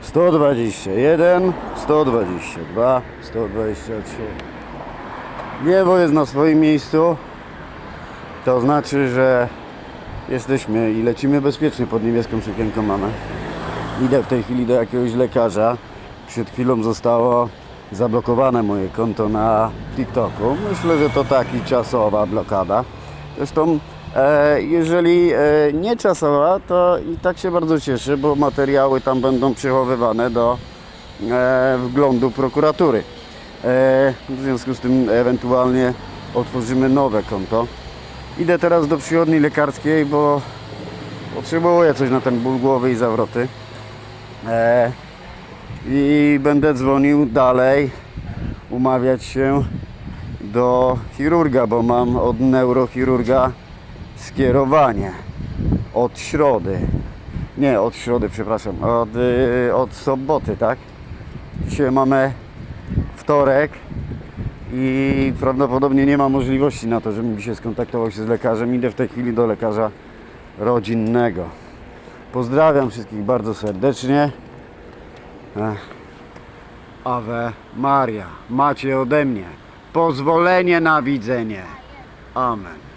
121, 122, 123. Niebo jest na swoim miejscu. To znaczy, że jesteśmy i lecimy bezpiecznie pod niebieską sukienką mamy. Idę w tej chwili do jakiegoś lekarza. Przed chwilą zostało zablokowane moje konto na TikToku. Myślę, że to taki czasowa blokada. Zresztą jeżeli e, nie czasowa, to i tak się bardzo cieszę, bo materiały tam będą przechowywane do e, wglądu prokuratury. E, w związku z tym ewentualnie otworzymy nowe konto. Idę teraz do przychodni lekarskiej, bo potrzebuję coś na ten ból głowy i zawroty. E, I będę dzwonił dalej, umawiać się do chirurga, bo mam od neurochirurga skierowanie od środy. Nie, od środy, przepraszam, od, y, od soboty, tak? Dzisiaj mamy wtorek i prawdopodobnie nie ma możliwości na to, żebym się skontaktował się z lekarzem. Idę w tej chwili do lekarza rodzinnego. Pozdrawiam wszystkich bardzo serdecznie. Ave Maria, macie ode mnie pozwolenie na widzenie. Amen.